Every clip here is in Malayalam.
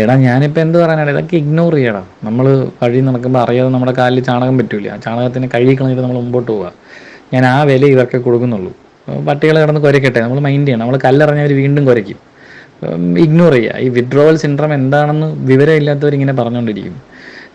എടാ ഞാനിപ്പോൾ എന്ത് പറയാനാണ്? ഇതൊക്കെ ഇഗ്നോർ ചെയ്യടാ. നമ്മൾ വഴി നടക്കുമ്പോൾ അറിയാതെ നമ്മുടെ കാലിൽ ചാണകം പറ്റൂല. ചാണകത്തിന് കഴുകി കളഞ്ഞിട്ട് നമ്മൾ മുമ്പോട്ട് പോവുക ഞാൻ ആ വില ഇവർക്ക് കൊടുക്കുന്നുള്ളൂ. പട്ടികൾ കിടന്ന് കുരയ്ക്കട്ടെ നമ്മൾ മൈൻഡ് ചെയ്യണം. നമ്മൾ കല്ലെറിഞ്ഞവർ വീണ്ടും കുരയ്ക്കും. ഇഗ്നോർ ചെയ്യുക ഈ വിഡ്രോവൽ സിൻഡ്രം എന്താണെന്ന് വിവരമില്ലാത്തവർ ഇങ്ങനെ പറഞ്ഞുകൊണ്ടിരിക്കും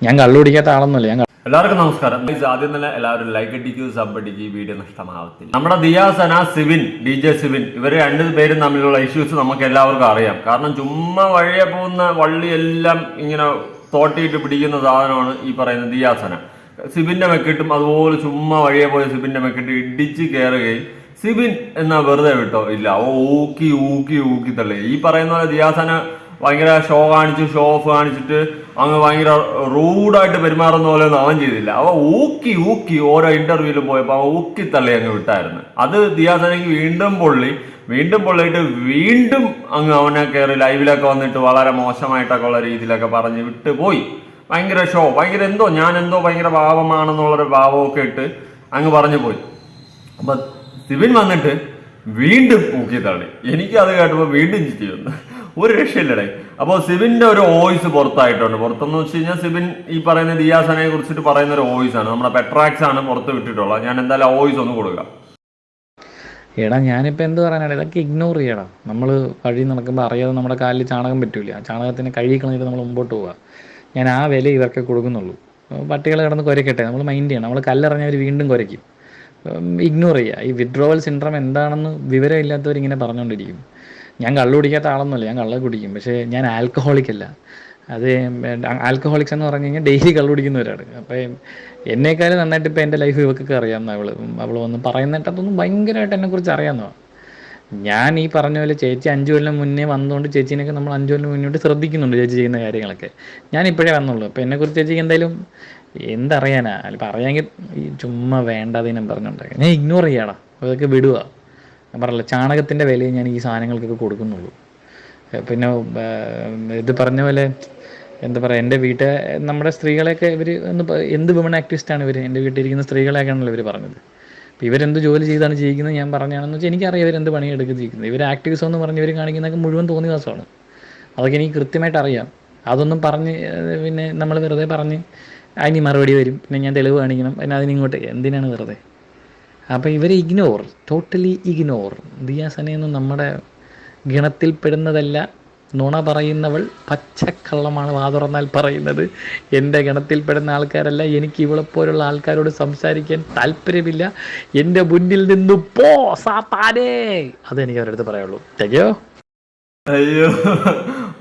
ഞാൻ കള്ളുപിടിക്കാത്ത ആളൊന്നുമല്ല. ഞാൻ എല്ലാവർക്കും നമസ്കാരം. ആദ്യം തന്നെ എല്ലാവരും ലൈക്ക് അടിക്കൂ സബ് അടിക്കൂ ഈ വീഡിയോ നഷ്ടമാവത്തില്ല നമ്മുടെ ദിയാസന സിവിൻ ഡി ജെ സിവിൻ ഇവർ രണ്ടു പേരും തമ്മിലുള്ള ഇഷ്യൂസ് നമുക്ക് എല്ലാവർക്കും അറിയാം. കാരണം ചുമ്മാ വഴിയെ പോകുന്ന വള്ളിയെല്ലാം ഇങ്ങനെ തോട്ടിയിട്ട് പിടിക്കുന്ന സാധനമാണ് ഈ പറയുന്ന ദിയാസന സിബിന്റെ മെക്കിട്ടും അതുപോലെ ചുമ്മാ വഴിയെ പോയ സിബിന്റെ മെക്കിട്ട് ഇടിച്ച് കയറുകയും സിബിൻ എന്നാ വെറുതെ വിട്ടോ? ഇല്ല. ഊക്കി ഊക്കി ഊക്കി തള്ളി ഈ പറയുന്ന പോലെ ദിയാസന ഭയങ്കര ഷോ കാണിച്ച് ഷോ ഓഫ് കാണിച്ചിട്ട് അങ്ങ് ഭയങ്കര റൂഡായിട്ട് പെരുമാറുന്ന പോലെ ഒന്നും അവൻ ചെയ്തില്ല. അവ ഊക്കി ഊക്കി ഓരോ ഇന്റർവ്യൂവിലും പോയപ്പോൾ അവൻ ഊക്കി തള്ളി അങ്ങ് വിട്ടായിരുന്നു. അത് ദിയാസനയ്ക്ക് വീണ്ടും പൊള്ളി. വീണ്ടും പൊള്ളിയിട്ട് വീണ്ടും അങ്ങ് അവനെ കയറി ലൈവിലൊക്കെ വന്നിട്ട് വളരെ മോശമായിട്ടൊക്കെ ഉള്ള രീതിയിലൊക്കെ പറഞ്ഞ് വിട്ട് പോയി. ഭയങ്കര ഷോ ഭയങ്കര എന്തോ ഞാൻ എന്തോ ഭയങ്കര ഭാവമാണെന്നുള്ളൊരു ഭാവമൊക്കെ ഇട്ട് അങ്ങ് പറഞ്ഞു പോയി. അപ്പൊ സിബിൻ വന്നിട്ട് വീണ്ടും ഊക്കി തള്ളി. എനിക്ക് അത് കേട്ടപ്പോൾ വീണ്ടും ചിരി വന്നു. ഒരു രക്ഷയില്ലടേ. അപ്പോൾ സിബിന്റെ ഒരു വോയിസ് പുറത്തായിട്ടുണ്ട്. പുറത്തെന്ന് വെച്ച് കഴിഞ്ഞാൽ സിബിൻ ഈ പറയുന്ന ദിയാസനെ കുറിച്ചിട്ട് പറയുന്ന ഒരു വോയിസ് ആണ്. നമ്മുടെ പെട്രാക്സ് ആണ് പുറത്ത് വിട്ടിട്ടുള്ളത്. ഞാൻ എന്തായാലും വോയിസ് ഒന്ന് കൊടുക്കാം. എടാ ഞാനിപ്പോൾ എന്ത് പറയാനാണ്? ഇതൊക്കെ ഇഗ്നോർ ചെയ്യടാ. നമ്മൾ വഴി നടക്കുമ്പോൾ അറിയാതെ നമ്മുടെ കാലിൽ ചാണകം പറ്റൂല. ചാണകത്തിന് കഴുകി നമ്മൾ മുമ്പോട്ട് പോവുക ഞാൻ ആ വില ഇവർക്ക് കൊടുക്കുന്നുള്ളൂ. പട്ടികൾ കിടന്ന് കുരയ്ക്കട്ടെ. നമ്മൾ മൈൻഡ് ചെയ്യണം. നമ്മൾ കല്ലെറിഞ്ഞവർ വീണ്ടും കുരയ്ക്കും. ഇഗ്നോർ ചെയ്യുക ഈ വിഡ്രോവൽ സിൻഡ്രം എന്താണെന്ന് വിവരമില്ലാത്തവർ ഇങ്ങനെ പറഞ്ഞുകൊണ്ടിരിക്കും ഞാൻ കള്ളു കുടിക്കാത്ത ആളൊന്നുമല്ല ഞാൻ കള്ള കുടിക്കും. പക്ഷേ ഞാൻ ആൽക്കഹോളിക് അല്ല അത് ആൽക്കഹോളിക്സ് എന്ന് പറഞ്ഞു കഴിഞ്ഞാൽ ഡെയിലി കള്ളു കുടിക്കുന്നവരാണ് അപ്പം എന്നേക്കാളും നന്നായിട്ട് ഇപ്പം എന്റെ ലൈഫ് ഇവക്കൊക്കെ അറിയാമെന്ന് അവൾ. അവൾ വന്ന് പറയുന്നിട്ട് അതൊന്നും ഭയങ്കരമായിട്ട് എന്നെക്കുറിച്ച് അറിയാമെന്നോ ഞാൻ ഈ പറഞ്ഞ പോലെ ചേച്ചി അഞ്ച് കൊല്ലം മുന്നേ വന്നുകൊണ്ട് ചേച്ചീനൊക്കെ നമ്മൾ അഞ്ച് കൊല്ലം മുന്നോട്ട് ശ്രദ്ധിക്കുന്നുണ്ട് ചേച്ചി ചെയ്യുന്ന കാര്യങ്ങളൊക്കെ. ഞാൻ ഇപ്പോഴേ വന്നുള്ളൂ. അപ്പോൾ എന്നെക്കുറിച്ച് ചേച്ചിക്ക് എന്തായാലും എന്തറിയാനാ? അല്ല പറയാമെങ്കിൽ ചുമ്മാ വേണ്ടതിനും പറഞ്ഞുണ്ടാക്കി ഞാൻ ഇഗ്നോർ ചെയ്യാടാ. അതൊക്കെ വിടുക ഞാൻ പറഞ്ഞില്ല ചാണകത്തിന്റെ വിലയെ ഞാൻ ഈ സാധനങ്ങൾക്കൊക്കെ കൊടുക്കുന്നുള്ളൂ. പിന്നെ ഇത് പറഞ്ഞ പോലെ എന്താ പറയുക എന്റെ വീട്ടിൽ നമ്മുടെ സ്ത്രീകളെയൊക്കെ ഇവർ എന്ന് എന്ത് വിമൺ ആക്ടിവിസ്റ്റാണ് ഇവർ എന്റെ വീട്ടിലിരിക്കുന്ന സ്ത്രീകളെയൊക്കെയാണല്ലോ ഇവർ പറഞ്ഞത്. അപ്പോൾ ഇവരെന്ത് ജോലി ചെയ്താണ് ജീവിക്കുന്നത്? ഞാൻ പറഞ്ഞാണെന്ന് വെച്ചാൽ എനിക്കറിയാം ഇവരെന്ത് പണിയെടുക്കുക ജീവിക്കുന്നത് ഇവർ ആക്ടിവിസം എന്ന് പറഞ്ഞ് ഇവർ കാണിക്കുന്നതൊക്കെ മുഴുവൻ തോന്നിയ ദിവസമാണ് അതൊക്കെ എനിക്ക് കൃത്യമായിട്ട് അറിയാം. അതൊന്നും പറഞ്ഞ് പിന്നെ നമ്മൾ വെറുതെ പറഞ്ഞ് അതിന് മറുപടി വരും. പിന്നെ ഞാൻ തെളിവ് കാണിക്കണം. പിന്നെ അതിനിങ്ങോട്ട് എന്തിനാണ് വെറുതെ? അപ്പോൾ ഇവരെ ഇഗ്നോർ ടോട്ടലി ഇഗ്നോർ ദിയാസനയൊന്നും നമ്മുടെ ഗണത്തിൽപ്പെടുന്നതല്ല നുണ പറയുന്നവൾ പച്ചക്കള്ളമാണ് വാ തുറന്നാൽ പറയുന്നത്. എന്റെ ഗണത്തിൽപ്പെടുന്ന ആൾക്കാരല്ല എനിക്ക് ഇവളെപ്പോലുള്ള ആൾക്കാരോട് സംസാരിക്കാൻ താല്പര്യമില്ല. എന്റെ മുന്നിൽ നിന്ന് പോ സാത്താനേ! അതെനിക്ക് അവരുടെ അടുത്ത് പറയുള്ളൂ തെയ്യോ അയ്യോ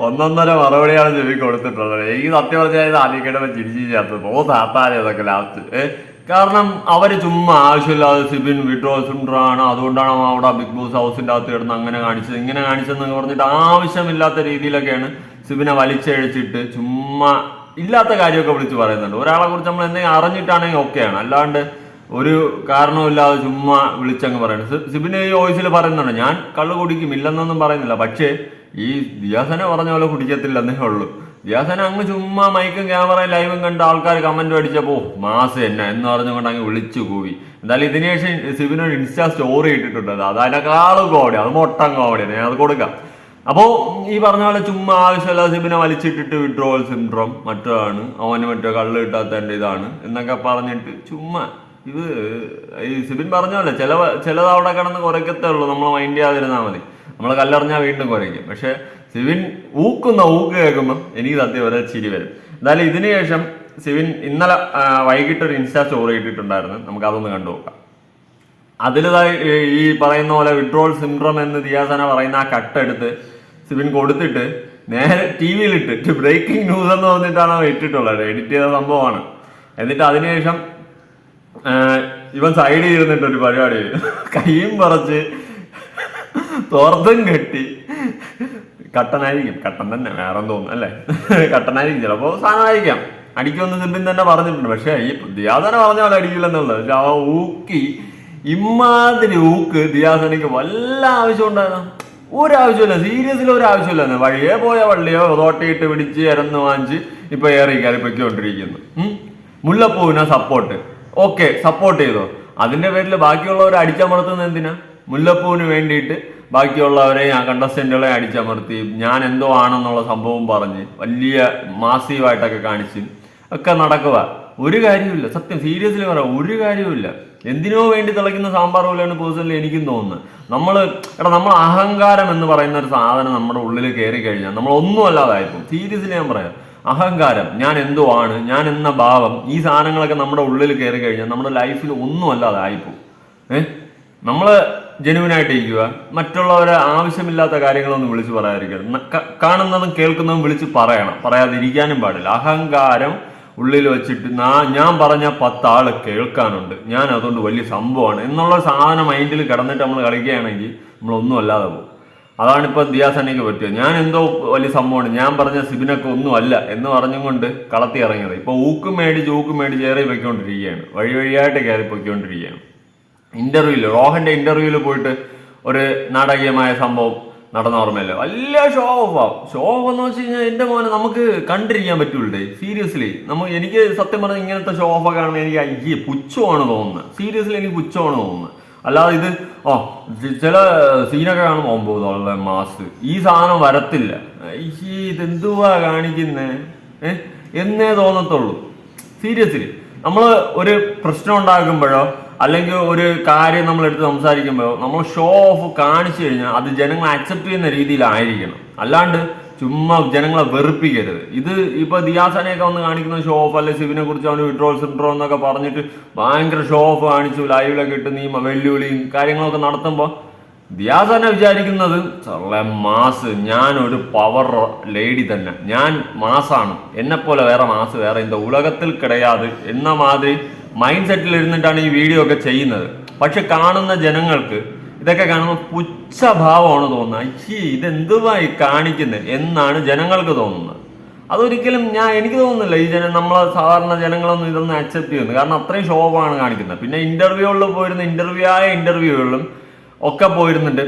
ഒന്നൊന്നര മറുപടിയാണ് ചെവി കൊടുത്തിട്ടുള്ളത്. എനിക്ക് സത്യം പറഞ്ഞാൽ ഇത് ആദ്യം ചിരിച്ചു ചേർത്ത്. പോ സാത്താനേ അതൊക്കെ ലാസ്റ്റ് ഏ കാരണം അവർ ചുമ്മാ ആവശ്യമില്ലാതെ സിബിൻ വിഡ്രോ സിൻഡ്രാണ്. അതുകൊണ്ടാണ് അവിടെ ബിഗ് ബോസ് ഹൗസിന്റെ അകത്ത് കിടന്ന് അങ്ങനെ കാണിച്ചത്. ഇങ്ങനെ കാണിച്ചതെന്നൊക്കെ പറഞ്ഞിട്ട് ആവശ്യമില്ലാത്ത രീതിയിലൊക്കെയാണ് സിബിനെ വലിച്ചഴിച്ചിട്ട് ചുമ്മാ ഇല്ലാത്ത കാര്യമൊക്കെ വിളിച്ച് പറയുന്നുണ്ട്. ഒരാളെ കുറിച്ച് നമ്മൾ എന്തെങ്കിലും അറിഞ്ഞിട്ടാണെങ്കിൽ ഓക്കെയാണ്. അല്ലാണ്ട് ഒരു കാരണവുമില്ലാതെ ചുമ്മാ വിളിച്ചങ്ങ് പറയുന്നത് സിബിന് ഈ വോയിസിൽ പറയുന്നുണ്ട് ഞാൻ കള്ളു കുടിക്കും ഇല്ലെന്നൊന്നും പറയുന്നില്ല. പക്ഷേ ഈ വ്യാസനെ പറഞ്ഞ പോലെ കുടിക്കത്തില്ലെന്നേ ഉള്ളൂ. ദിയാസന അങ്ങ് ചുമ്മാ മൈക്കും ക്യാമറയും ലൈവും കണ്ട് ആൾക്കാർ കമന്റ് അടിച്ചപ്പോ മാസ് എന്നെ എന്ന് പറഞ്ഞുകൊണ്ട് അങ്ങ് വിളിച്ചു കൂവി. എന്തായാലും ഇതിന് ശേഷം സിബിനോട് ഇൻസ്റ്റാ സ്റ്റോറി ഇട്ടിട്ടുണ്ട്. അത് അതിനേക്കാളും കോടി അത് മൊട്ടം കോടിയാണ് ഞാൻ അത് കൊടുക്കാം. അപ്പോ ഈ പറഞ്ഞ പോലെ ചുമ്മാ ആവശ്യമില്ലാതെ സിബിനെ വലിച്ചിട്ടിട്ട് വിഡ്രോവൽ സിൻഡ്രോം മറ്റാണ്. അവന് മറ്റോ കള്ള് കിട്ടാത്തതിന്റെ ഇതാണ് എന്നൊക്കെ പറഞ്ഞിട്ട് ചുമ്മാ. ഇത് ഈ സിബിൻ പറഞ്ഞ പോലെ ചില ചിലത് അവിടെ കിടന്ന് കുറയ്ക്കത്തേ ഉള്ളൂ. നമ്മൾ മൈൻഡ് ചെയ്യാതിരുന്നാൽ മതി. നമ്മൾ കല്ലെറിഞ്ഞാൽ വീണ്ടും കുറയ്ക്കും. പക്ഷെ സിബിൻ ഊക്കുന്ന ഊക്ക് കേൾക്കുമ്പോൾ എനിക്ക് സത്യം വരെ ചിരി വരും. എന്തായാലും ഇതിനുശേഷം സിവിൻ ഇന്നലെ വൈകിട്ട് ഒരു ഇൻസ്റ്റാ സ്റ്റോറി ഇട്ടിട്ടുണ്ടായിരുന്നു. നമുക്ക് അതൊന്ന് കണ്ടു നോക്കാം. അതിൽ ഈ പറയുന്ന പോലെ വിഡ്രോൾ സിൻഡ്രം എന്ന് ദിയാസന പറയുന്ന ആ കട്ടെടുത്ത് സിവിൻ കൊടുത്തിട്ട് നേരെ ടി വിയിലിട്ട്. ബ്രേക്കിംഗ് ന്യൂസ് എന്ന് പറഞ്ഞിട്ടാണ് അവൻ ഇട്ടിട്ടുള്ളത്. എഡിറ്റ് ചെയ്ത സംഭവമാണ്. എന്നിട്ട് അതിനുശേഷം ഇവൻ സൈഡ് ഇരുന്നിട്ട് ഒരു പരിപാടി. കൈയും പറച്ച് തോർത്തും കെട്ടി കട്ടനായിരിക്കും. കട്ടൻ തന്നെ വേറെ തോന്നുന്നു അല്ലേ? കട്ടനായിരിക്കും. ചിലപ്പോൾ സാധനമായിരിക്കാം. അടിക്കുമെന്ന് സിബിൻ തന്നെ പറഞ്ഞിട്ടുണ്ട്. പക്ഷേ ഈ ദിയാസന പറഞ്ഞ പോലെ അടിക്കില്ലെന്നുള്ളത്. അവ ഊക്കി ഇമാതിരി ഊക്ക് ദിയാസനയ്ക്ക് വല്ല ആവശ്യം ഉണ്ടായിരുന്നു? ഒരാവശ്യമില്ല സീരിയസ്ലി ഒരാവശ്യമില്ല വഴിയെ പോയ വള്ളിയോ തോട്ടിയിട്ട് പിടിച്ച് ഇരന്ന് വാങ്ങിച്ച് ഇപ്പൊ ഏറി കയറി പൊയ്ക്കൊണ്ടിരിക്കുന്നു. ഉം. മുല്ലപ്പൂവിനാ സപ്പോർട്ട് ഓക്കെ സപ്പോർട്ട് ചെയ്തോ? അതിന്റെ പേരിൽ ബാക്കിയുള്ളവർ അടിച്ചമർത്തുന്നത് എന്തിനാ? മുല്ലപ്പൂവിന് വേണ്ടിയിട്ട് ബാക്കിയുള്ളവരെ ഞാൻ കണ്ടസ്റ്റന്റുകളെ അടിച്ചമർത്തി. ഞാൻ എന്തോ ആണെന്നുള്ള സംഭവം പറഞ്ഞ് വലിയ മാസീവായിട്ടൊക്കെ കാണിച്ച് ഒക്കെ നടക്കുക. ഒരു കാര്യമില്ല സത്യം സീരിയസ്ലി പറയാം ഒരു കാര്യമില്ല എന്തിനോ വേണ്ടി തിളയ്ക്കുന്ന സാമ്പാർ പോലെയാണ് പേഴ്സണലി എനിക്കും തോന്നുന്നത്. നമ്മൾ എടാ നമ്മൾ അഹങ്കാരം എന്ന് പറയുന്ന ഒരു സാധനം നമ്മുടെ ഉള്ളിൽ കയറി കഴിഞ്ഞാൽ നമ്മൾ ഒന്നും അല്ലാതായിപ്പോൾ സീരിയസ്ലി ഞാൻ പറയാം. അഹങ്കാരം ഞാൻ എന്തോ ആണ് ഞാൻ എന്ന ഭാവം ഈ സാധനങ്ങളൊക്കെ നമ്മുടെ ഉള്ളിൽ കയറി കഴിഞ്ഞാൽ നമ്മുടെ ലൈഫിൽ ഒന്നും അല്ലാതായിപ്പോൾ ഏഹ് നമ്മൾ ജനുവിനായിട്ട് ഇരിക്കുക മറ്റുള്ളവരെ ആവശ്യമില്ലാത്ത കാര്യങ്ങളൊന്നും വിളിച്ച് പറയാതിരിക്കുക കാണുന്നതും കേൾക്കുന്നതും വിളിച്ച് പറയണം. പറയാതിരിക്കാനും പാടില്ല. അഹങ്കാരം ഉള്ളിൽ വെച്ചിട്ട് ഞാൻ പറഞ്ഞ പത്താൾ കേൾക്കാനുണ്ട്. ഞാൻ അതുകൊണ്ട് വലിയ സംഭവമാണ്. എന്നുള്ള സാധനം മൈൻഡിൽ കിടന്നിട്ട് നമ്മൾ കളിക്കുകയാണെങ്കിൽ നമ്മളൊന്നും അല്ലാതെ പോകും. അതാണ് ഇപ്പൊ ദിയാസനയ്ക്ക് പറ്റിയത്. ഞാൻ എന്തോ വലിയ സംഭവമാണ്. ഞാൻ പറഞ്ഞ സിബിനൊക്കെ ഒന്നും അല്ല എന്ന് പറഞ്ഞുകൊണ്ട് കളത്തി ഇറങ്ങിയത് ഇപ്പൊ ഊക്കും മേടിച്ച് ഊക്കും മേടിച്ച് ഏറി പൊയ്ക്കൊണ്ടിരിക്കുകയാണ്. വഴി വഴിയായിട്ട് കയറി പൊയ്ക്കൊണ്ടിരിക്കുകയാണ് ഇന്റർവ്യൂൽ റോഹന്റെ ഇന്റർവ്യൂൽ പോയിട്ട് ഒരു നാടകീയമായ സംഭവം നടന്ന ഓർമ്മയില്ല? വലിയ ഷോ ഓഫ് ആവും ഷോ ഓഫ് എന്ന് വെച്ച് കഴിഞ്ഞാൽ എന്റെ മോനെ നമുക്ക് കണ്ടിരിക്കാൻ പറ്റൂലേ സീരിയസ്ലി നമ്മൾ എനിക്ക് സത്യം പറഞ്ഞാൽ ഇങ്ങനത്തെ ഷോ ഓഫ് കാണുമ്പോൾ എനിക്ക് അയ്യേ പുച്ഛമാണ് തോന്നുന്നത് സീരിയസ്ലി എനിക്ക് പുച്ഛമാണ് തോന്നുന്നത് അല്ലാതെ ഇത് ഓ ചില സീനൊക്കെ കാണുമ്പോൾ ഒമ്പത് മാസ് ഈ സാധനം വരത്തില്ല. അയ്യേ ഇതെന്തുവാ കാണിക്കുന്നേ? ഏഹ് എന്നേ തോന്നത്തുള്ളൂ. സീരിയസ്ലി നമ്മൾ ഒരു പ്രശ്നം ഉണ്ടാകുമ്പോഴോ അല്ലെങ്കിൽ ഒരു കാര്യം നമ്മൾ എടുത്ത് സംസാരിക്കുമ്പോൾ നമ്മൾ ഷോ ഓഫ് കാണിച്ചു കഴിഞ്ഞാൽ അത് ജനങ്ങൾ അക്സെപ്റ്റ് ചെയ്യുന്ന രീതിയിലായിരിക്കണം. അല്ലാണ്ട് ചുമ്മാ ജനങ്ങളെ വെറുപ്പിക്കരുത്. ഇത് ഇപ്പൊ ദിയാസനെയൊക്കെ വന്ന് കാണിക്കുന്ന ഷോ ഓഫ് അല്ലെ? സിബിനെ കുറിച്ച് അവന് വിട്രോൾ സിൻഡ്രോ എന്നൊക്കെ പറഞ്ഞിട്ട് ഭയങ്കര ഷോ ഓഫ് കാണിച്ചു ലൈവിലൊക്കെ ഇട്ട് നീ വെല്ലുവിളിയും കാര്യങ്ങളൊക്കെ നടത്തുമ്പോൾ ദിയാസനെ വിചാരിക്കുന്നത് മാസ് ഞാൻ ഒരു പവർ ലേഡി തന്നെ. ഞാൻ മാസാണ്. എന്നെപ്പോലെ വേറെ മാസ് വേറെ. ഇന്ന ഉലകത്തിൽ കിടയാതെ. എന്ന മാതിരി മൈൻഡ് സെറ്റിൽ ഇരുന്നിട്ടാണ് ഈ വീഡിയോ ഒക്കെ ചെയ്യുന്നത്. പക്ഷെ കാണുന്ന ജനങ്ങൾക്ക് ഇതൊക്കെ കാണുമ്പോൾ പുച്ഛഭാവമാണ് തോന്നുന്നത്. ഐ ഇത് എന്തുമായി കാണിക്കുന്നത് എന്നാണ് ജനങ്ങൾക്ക് തോന്നുന്നത്. അതൊരിക്കലും ഞാൻ എനിക്ക് തോന്നുന്നില്ല ഈ ജനം നമ്മളെ സാധാരണ ജനങ്ങളൊന്നും ഇതൊന്നും അക്സെപ്റ്റ് ചെയ്യുന്നു കാരണം അത്രയും ശോഭമാണ് കാണിക്കുന്നത്. പിന്നെ ഇന്റർവ്യൂകളിൽ പോയിരുന്ന ഇന്റർവ്യൂ ആയ ഇന്റർവ്യൂകളിലും ഒക്കെ പോയിരുന്നിട്ട്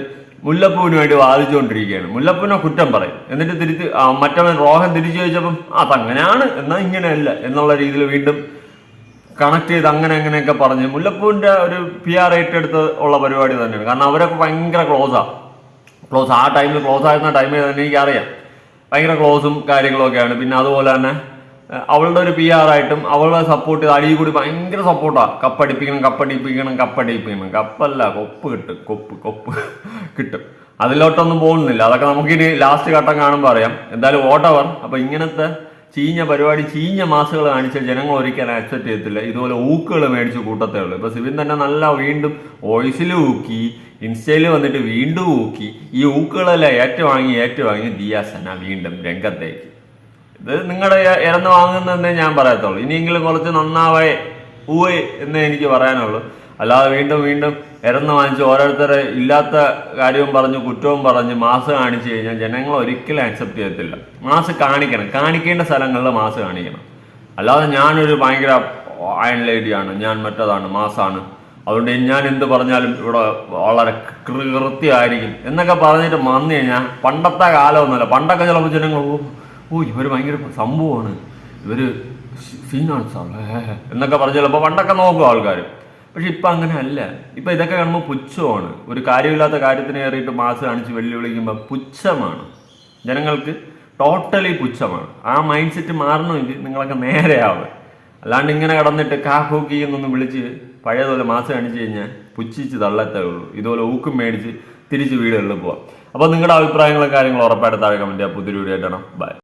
മുല്ലപ്പൂവിന് വേണ്ടി വാദിച്ചുകൊണ്ടിരിക്കുകയാണ്. മുല്ലപ്പൂവിനെ കുറ്റം പറയും. എന്നിട്ട് തിരിച്ച് മറ്റവൻ റോഹൻ തിരിച്ചു ചോദിച്ചപ്പം അതങ്ങനെയാണ് എന്നാൽ ഇങ്ങനെയല്ല എന്നുള്ള രീതിയിൽ വീണ്ടും കണക്ട് ചെയ്ത് അങ്ങനെ അങ്ങനെയൊക്കെ പറഞ്ഞ് മുല്ലപ്പൂവിന്റെ ഒരു പി ആർ ഏറ്റെടുത്ത് ഉള്ള പരിപാടി തന്നെയാണ്. കാരണം അവരൊക്കെ ഭയങ്കര ക്ലോസാണ് ക്ലോസ് ആ. ടൈമിൽ ക്ലോസ് ആയിരുന്ന ടൈമിൽ തന്നെ എനിക്കറിയാം. ഭയങ്കര ക്ലോസും കാര്യങ്ങളൊക്കെയാണ് പിന്നെ അതുപോലെ തന്നെ അവളുടെ ഒരു പി ആർ ആയിട്ടും അവളെ സപ്പോർട്ട് ചെയ്ത് അടിയിൽ കൂടി ഭയങ്കര സപ്പോർട്ടാണ് കപ്പടിപ്പിക്കണം കപ്പടിപ്പിക്കണം കപ്പടിപ്പിക്കണം. കപ്പല്ല കൊപ്പ് കിട്ടും. കൊപ്പ് കൊപ്പ് കിട്ടും. അതിലോട്ടൊന്നും പോകുന്നില്ല. അതൊക്കെ നമുക്കിനി ലാസ്റ്റ് ഘട്ടം കാണുമ്പോൾ അറിയാം. എന്തായാലും ഓട്ടവർ അപ്പോൾ ഇങ്ങനത്തെ ചീഞ്ഞ പരിപാടി ചീഞ്ഞ മാസുകൾ കാണിച്ചാൽ ജനങ്ങൾ ഒരിക്കലും അക്സെപ്റ്റ് ചെയ്യത്തില്ല. ഇതുപോലെ ഊക്കുകൾ മേടിച്ച് കൂട്ടത്തേ ഉള്ളൂ. ഇപ്പൊ സിബിൻ തന്നെ നല്ല വീണ്ടും വോയിസിൽ ഊക്കി ഇൻസ്റ്റയിൽ വന്നിട്ട് വീണ്ടും ഊക്കി ഈ ഊക്കുകളെല്ലാം ഏറ്റുവാങ്ങി ഏറ്റുവാങ്ങി ദിയാസന വീണ്ടും രംഗത്തേക്ക്. ഇത് നിങ്ങളുടെ ഇറന്ന് വാങ്ങുന്നതെന്നേ ഞാൻ പറയത്തുള്ളൂ. ഇനിയെങ്കിലും കുറച്ച് നന്നാവേ ഊവേ എന്നേ എനിക്ക് പറയാനുള്ളൂ. അല്ലാതെ വീണ്ടും വീണ്ടും ഇറന്ന് വാങ്ങിച്ച് ഓരോരുത്തരെ ഇല്ലാത്ത കാര്യവും പറഞ്ഞ് കുറ്റവും പറഞ്ഞ് മാസ് കാണിച്ചു കഴിഞ്ഞാൽ ജനങ്ങൾ ഒരിക്കലും അക്സെപ്റ്റ് ചെയ്യത്തില്ല. മാസ് കാണിക്കണം. കാണിക്കേണ്ട സ്ഥലങ്ങളിൽ മാസ് കാണിക്കണം. അല്ലാതെ ഞാനൊരു ഭയങ്കര അയൺ ലേഡിയാണ്. ഞാൻ മറ്റതാണ് മാസാണ്. അതുകൊണ്ട് ഞാൻ എന്ത് പറഞ്ഞാലും ഇവിടെ വളരെ കൃത്യമായിരിക്കും. എന്നൊക്കെ പറഞ്ഞിട്ട് വന്നു കഴിഞ്ഞാൽ പണ്ടത്തെ കാലമൊന്നുമല്ല. പണ്ടൊക്കെ ചിലപ്പോൾ ജനങ്ങൾ ഓ ഇവർ ഭയങ്കര സംഭവമാണ്. ഇവർ സീനാണ് സാർ എന്നൊക്കെ പറഞ്ഞ് ചിലപ്പോൾ പണ്ടൊക്കെ നോക്കും ആൾക്കാർ പക്ഷെ ഇപ്പൊ അങ്ങനെ അല്ല ഇപ്പൊ ഇതൊക്കെ കാണുമ്പോൾ പുച്ഛമാണ്. ഒരു കാര്യമില്ലാത്ത കാര്യത്തിന് കയറിയിട്ട് മാസ് കാണിച്ച് വെല്ലുവിളിക്കുമ്പോൾ പുച്ഛമാണ്. ജനങ്ങൾക്ക് ടോട്ടലി പുച്ഛമാണ്. ആ മൈൻഡ് സെറ്റ് മാറണമെങ്കിൽ നിങ്ങളൊക്കെ നേരെയാവുക അല്ലാണ്ട് ഇങ്ങനെ കടന്നിട്ട് കാക്കോക്കി എന്നൊന്ന് വിളിച്ച് പഴയതുപോലെ മാസ് കാണിച്ചു കഴിഞ്ഞാൽ പുച്ഛിച്ച് തള്ളത്തേ ഉള്ളൂ. ഇതുപോലെ ഊക്കും മേടിച്ച് തിരിച്ച് വീടുകളിൽ പോവാം. അപ്പോൾ നിങ്ങളുടെ അഭിപ്രായങ്ങളും കാര്യങ്ങളും ഉറപ്പായിട്ട് താഴെ കമന്റ് ചെയ്യാം. പുതിയൊരു വീഡിയോ ആയിട്ടാണ് ബൈ